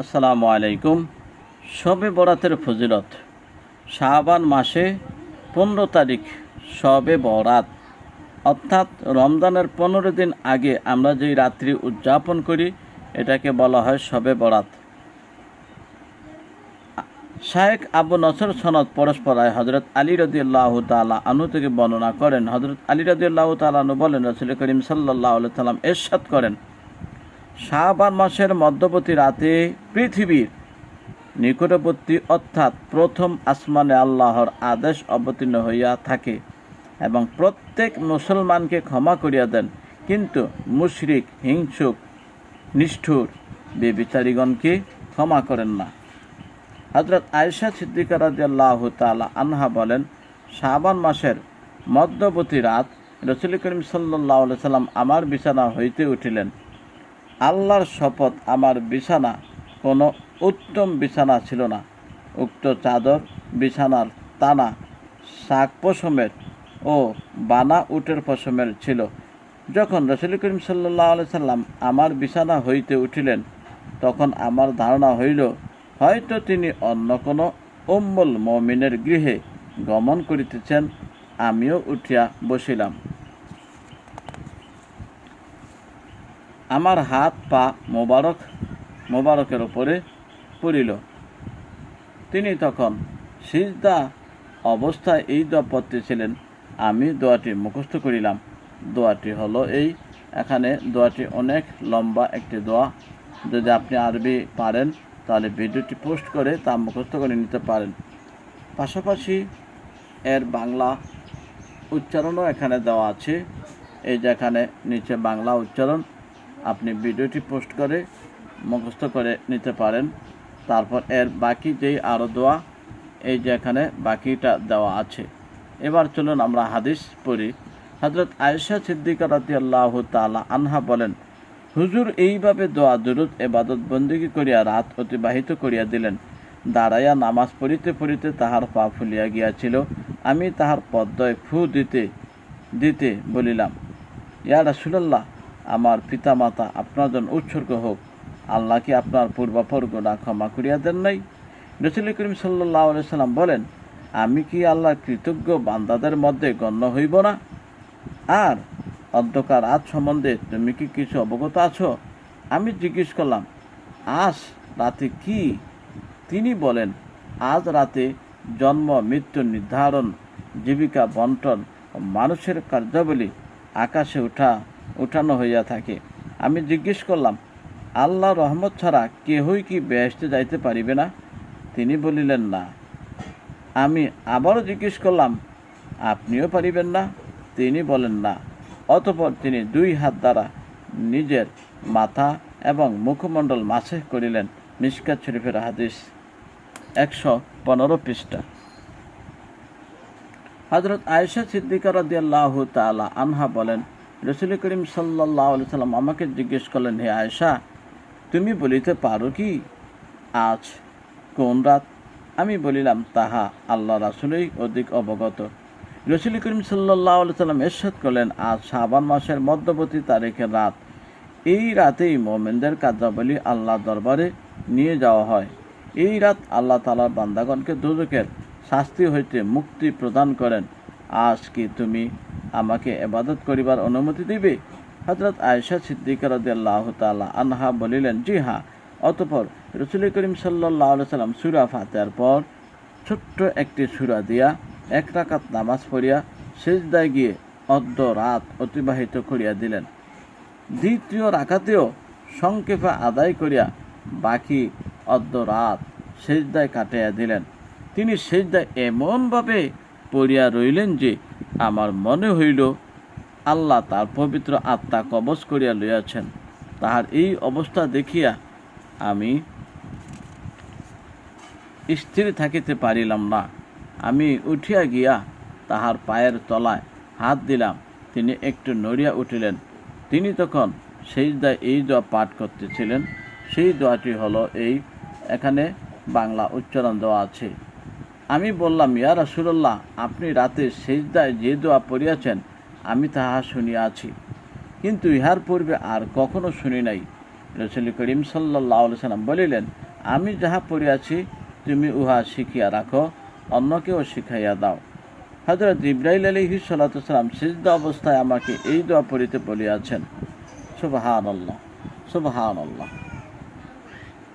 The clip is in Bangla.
আসসালামু আলাইকুম। শবে বরাতের ফজিলত। শাহবান মাসে পনেরো তারিখ শবে বরাত। অর্থাৎ রমজানের পনেরো দিন আগে আমরা যেই রাত্রি উদযাপন করি, এটাকে বলা হয় শবে বরাত। শায়েক আবু নসর সনদ পরস্পরায় হজরত আলী রদিয়াল্লাহ তালা আনু থেকে বর্ণনা করেন। হজরত আলী রদিয়াল্লাহ তালানু বলেন, রসুল করিম সাল্লাহ সাল্লাম এরশাদ করেন শাহবান মাসের মধ্যবর্তী রাতে পৃথিবীর নিকটবর্তী অর্থাৎ প্রথম আসমানে আল্লাহর আদেশ অবতীর্ণ হইয়া থাকে এবং প্রত্যেক মুসলমানকে ক্ষমা করিয়া দেন। কিন্তু মুশরিক, হিংসুক, নিষ্ঠুর বেবিচারীগণকে ক্ষমা করেন না। হজরত আয়েশা সিদ্দিকা রাজিয়াল্লাহ তালা আনহা বলেন, শাবান মাসের মধ্যবর্তী রাত রসুল করিম সাল্লাহ সাল্লাম আমার বিছানা হইতে উঠিলেন। আল্লাহর শপথ আমার বিছানা। কোনো উত্তম বিছানা ছিল না। উক্ত চাদর, বিছানার তানা, শাক পশমের ও বানা উটের পশমের ছিল। যখন রসুল করিম সাল্লাহ সাল্লাম আমার বিছানা হইতে উঠিলেন, তখন আমার ধারণা হইল, হয়তো তিনি অন্য কোনো উম্মুল মমিনের গৃহে গমন করিতেছেন। আমিও উঠিয়া বসিলাম। আমার হাত পা মোবারক, মোবারকের ওপরে পড়িল। তিনি তখন সিজদা অবস্থায় এই দোয়া পড়তে ছিলেন। আমি দোয়াটি মুখস্থ করিলাম। দোয়াটি হলো এই, এখানে দোয়াটি অনেক লম্বা একটি দোয়া। যদি আপনি আরবি পারেন, তাহলে ভিডিওটি পোস্ট করে তা মুখস্থ করে নিতে পারেন। পাশাপাশি এর বাংলা উচ্চারণও এখানে দেওয়া আছে। এই যে এখানে নিচে বাংলা উচ্চারণ আপনি ভিডিওটি পোস্ট করে মুখস্থ করে নিতে পারেন। তারপর এর বাকি যেই আরও দোয়া, এই যে এখানে বাকিটা দেওয়া আছে। এবার চলুন আমরা হাদিস পড়ি। হজরত আয়েশা সিদ্দিকা রাতি আল্লাহ তালা আনহা বলেন, হুজুর এইভাবে দোয়া, দুরুদ এবাদত বন্দিগি করিয়া রাত অতিবাহিত করিয়া দিলেন। দাঁড়াইয়া নামাজ পড়িতে পড়িতে তাহার পা ফুলিয়া গিয়াছিল। আমি তাহার পদ্ময় ফু দিতে দিতে বলিলাম, ইয়া রাসুলাল্লাহ আমার পিতামাতা আপনার জন্য উৎসর্গ হোক। আল্লাহ কি আপনার পূর্বাপর গোনা ক্ষমা করিয়া দেন নাই? রসুল করিম সাল্লাহ সাল্লাম বলেন, আমি কি আল্লাহ কৃতজ্ঞ বান্দাদের মধ্যে গণ্য হইব না? আর অন্ধকার আজ সম্বন্ধে তুমি কি কিছু অবগত আছো? আমি জিজ্ঞেস করলাম, আজ রাতে কি? তিনি বলেন, আজ রাতে জন্ম, মৃত্যু, নির্ধারণ, জীবিকা বন্টন মানুষের কার্যাবলী আকাশে উঠা উঠানো হইয়া থাকে। আমি জিজ্ঞেস করলাম, আল্লাহ রহমত ছাড়া কেহই কি বেহেস্তে যাইতে পারিবে না? তিনি বলিলেন, না। আমি আবারও জিজ্ঞেস করলাম, আপনিও পারিবেন না? তিনি বলেন, না। অতপর তিনি দুই হাত দ্বারা নিজের মাথা এবং মুখমণ্ডল মাসে করিলেন মিসকাত শরীফের হাদিস একশো পনেরো পৃষ্ঠা। হজরত আয়েশা সিদ্দিকা রদিয়াল্লাহ তালা আনহা বলেন রসুল করিম সাল্লাহ সাল্লাম আমাকে জিজ্ঞেস করলেন, হে আয়েশা, তুমি বলিতে পারো কি? আজ কোন রাত? আমি বলিলাম, তাহা আল্লাহ রাসুলেই অধিক অবগত। রসুল করিম সাল্লাহ সাল্লাম এরশাদ করলেন, আজ শাবান মাসের মধ্যবর্তী তারিখের রাত। এই রাতেই মোমেনদের কার্যাবলী আল্লাহ দরবারে নিয়ে যাওয়া হয়। এই রাত আল্লাহ তালার বান্দাগণকে দুদকের শাস্তি হইতে মুক্তি প্রদান করেন। আজ কি তুমি আমাকে এবাদত করিবার অনুমতি দিবে? হজরত আয়েশা সিদ্দিকা রদিয়াল্লাহ তালা আনহা বলিলেন, জি হা অতপর রসুল করিম সাল্লাহ সাল্লাম সুরা ফাতেহার পর ছোট্ট একটি সুরা দিয়া এক রাকাত নামাজ পড়িয়া সেজদায় গিয়ে অর্ধ রাত অতিবাহিত করিয়া দিলেন। দ্বিতীয় রাখাতেও সংক্ষেপে আদায় করিয়া বাকি অর্ধ রাত সেজদায় কাটাইয়া দিলেন। তিনি সেজদায় এমনভাবে পড়িয়া রইলেন যে, আমার মনে হইল আল্লাহ তার পবিত্র আত্মা কবচ করিয়া লইয়াছেন। তাহার এই অবস্থা দেখিয়া আমি স্থির থাকিতে পারিলাম না। আমি উঠিয়া গিয়া তাহার পায়ের তলায় হাত দিলাম। তিনি একটু নড়িয়া উঠিলেন। তিনি তখন সেই দোয়া এই দোয়া পাঠ করতেছিলেন। সেই দোয়াটি হলো এই। এখানে বাংলা উচ্চারণ দেওয়া আছে। আমি বললাম, ইয়া রাসুল্লাহ আপনি রাতে সেজদায় যে দোয়া পড়িয়াছেন, আমি তাহা শুনিয়াছি কিন্তু ইহার পূর্বে আর কখনো শুনি নাই। রসুল করিম সাল্লাহ সাল্লাম বলিলেন, আমি যাহা পড়িয়াছি, তুমি উহা শিখিয়া রাখো, অন্যকেও শিখাইয়া দাও। হজরত ইব্রাহিল আলহি সাল্লাম সিজদা অবস্থায় আমাকে এই দোয়া পড়িতে বলিয়াছেন। সুবহান আল্লাহ সুবহান আল্লাহ